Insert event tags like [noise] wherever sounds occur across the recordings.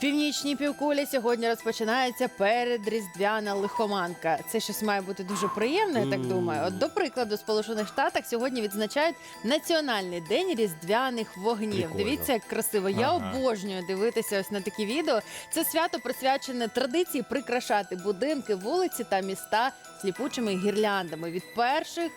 Північній півкулі сьогодні розпочинається передріздвяна лихоманка. Це щось має бути дуже приємне, я так думаю. От, до прикладу, в Сполучених Штатах сьогодні відзначають Національний день різдвяних вогнів. Прикольно. Дивіться, як красиво. Я Ага. обожнюю дивитися ось на такі відео. Це свято присвячене традиції прикрашати будинки, вулиці та міста сліпучими гірляндами від перших.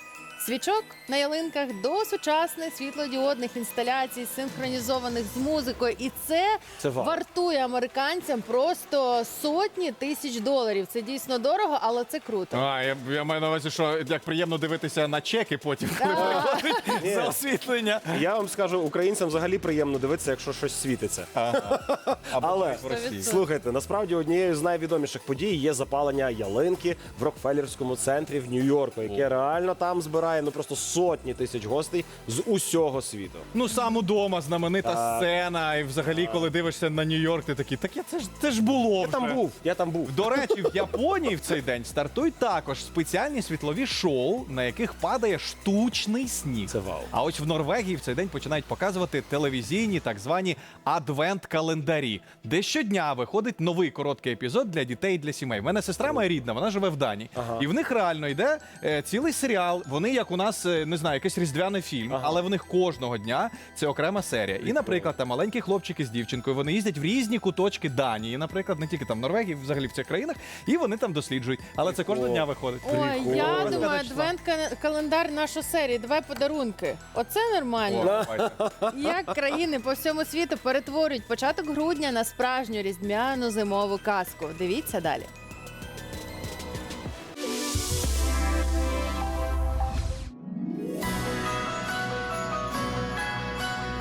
Свічок на ялинках до сучасних світлодіодних інсталяцій, синхронізованих з музикою, і це, Це вартує американцям просто сотні тисяч доларів. Це дійсно дорого, але це круто. А, я, я маю на увазі, що як приємно дивитися на чеки потім, коли приходить за освітлення. Я вам скажу, українцям взагалі приємно дивитися, якщо щось світиться. [laughs] Але слухайте, насправді однією з найвідоміших подій є запалення ялинки в Рокфеллерському центрі в Нью-Йорку, яке реально там збирає ну просто сотні тисяч гостей з усього світу. Ну сам удома знаменита Так. сцена, і взагалі, коли дивишся на Нью-Йорк, ти такий, так я це ж це ж було. Я там був, я там був. До речі, в [laughs] Японії в цей день стартують також спеціальні світлові шоу, на яких падає штучний сніг. Це вау. А ось в Норвегії в цей день починають показувати телевізійні так звані адвент-календарі, де щодня виходить новий короткий епізод для дітей і для сімей. У мене сестра моя рідна, вона живе в Данії, Ага. і в них реально йде е, цілий серіал. Вони як у нас е, не знаю, якийсь різдвяний фільм, Ага. але в них кожного дня це окрема серія. І, наприклад, там маленькі хлопчики з дівчинкою, вони їздять в різні куточки Данії, наприклад, не тільки там в Норвегії, взагалі в цих країнах, і вони там досліджують. Але це кожного дня виходить. Ой, я думаю, адвент-календар нашої серії. Давай подарунки. Оце нормально. давайте. Як країни по всьому світу перетворюють початок грудня на справжню різдвяну зимову казку. Дивіться далі.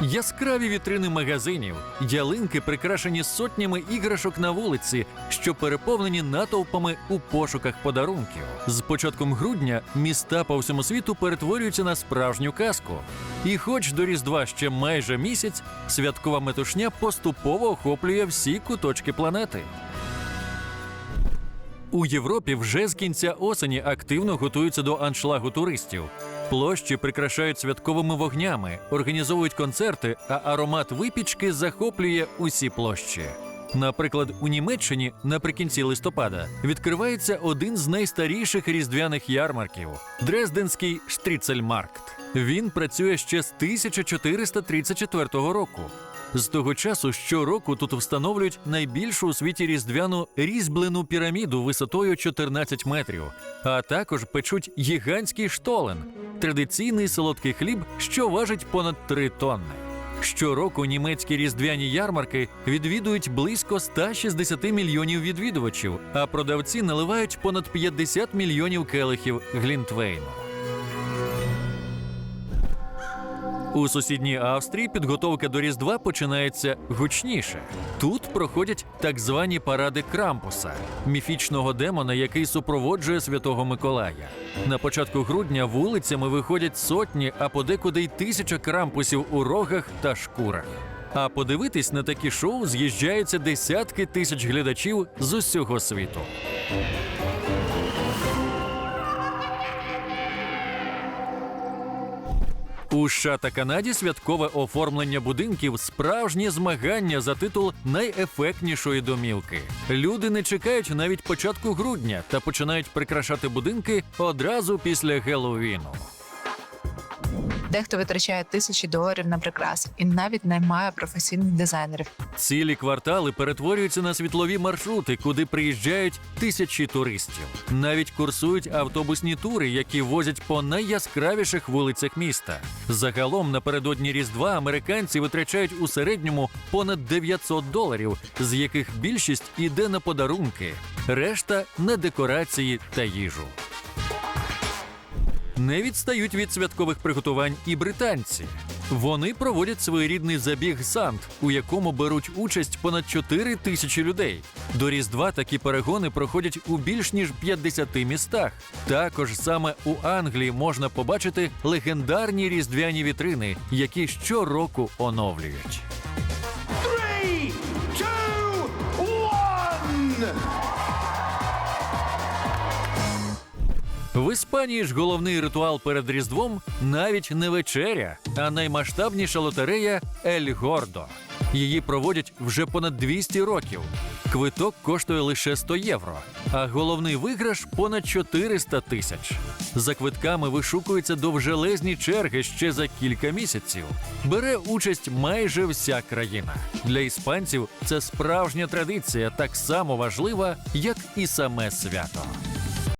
Яскраві вітрини магазинів, ялинки прикрашені сотнями іграшок на вулиці, що переповнені натовпами у пошуках подарунків. З початком грудня міста по всьому світу перетворюються на справжню казку. І хоч до Різдва ще майже місяць, святкова метушня поступово охоплює всі куточки планети. У Європі вже з кінця осені активно готуються до аншлагу туристів. Площі прикрашають святковими вогнями, організовують концерти, а аромат випічки захоплює усі площі. Наприклад, у Німеччині наприкінці листопада відкривається один з найстаріших різдвяних ярмарків Дрезденський Штріцельмаркт. Він працює ще з 1434 року. З того часу щороку тут встановлюють найбільшу у світі різдвяну різьблену піраміду висотою 14 метрів, а також печуть гігантський штолен традиційний солодкий хліб, що важить понад 3 тонни. Щороку німецькі різдвяні ярмарки відвідують близько 160 мільйонів відвідувачів, а продавці наливають понад 50 мільйонів келихів глінтвейну. У сусідній Австрії підготовка до Різдва починається гучніше. Тут проходять так звані паради Крампуса, міфічного демона, який супроводжує святого Миколая. На початку грудня вулицями виходять сотні, а подекуди й тисяча крампусів у рогах та шкурах. А подивитись на такі шоу з'їжджаються десятки тисяч глядачів з усього світу. У США та Канаді святкове оформлення будинків справжні змагання за титул найефектнішої домівки. Люди не чекають навіть початку грудня та починають прикрашати будинки одразу після Геловіну. Дехто витрачає тисячі доларів на прикраси і навіть наймає професійних дизайнерів. Цілі квартали перетворюються на світлові маршрути, куди приїжджають тисячі туристів. Навіть курсують автобусні тури, які возять по найяскравіших вулицях міста. Загалом напередодні Різдва американці витрачають у середньому понад 900 доларів, з яких більшість іде на подарунки, решта на декорації та їжу. Не відстають від святкових приготувань і британці. Вони проводять своєрідний забіг Сант, у якому беруть участь понад 4 тисячі людей. До Різдва такі перегони проходять у більш ніж 50 містах. Також саме у Англії можна побачити легендарні різдвяні вітрини, які щороку оновлюють. В Іспанії ж головний ритуал перед Різдвом навіть не вечеря, а наймасштабніша лотерея Ель Гордо. Її проводять вже понад 200 років. Квиток коштує лише 100 євро, а головний виграш понад 400 тисяч. За квитками вишукуються довжелезні черги ще за кілька місяців. Бере участь майже вся країна. Для іспанців це справжня традиція, так само важлива, як і саме свято.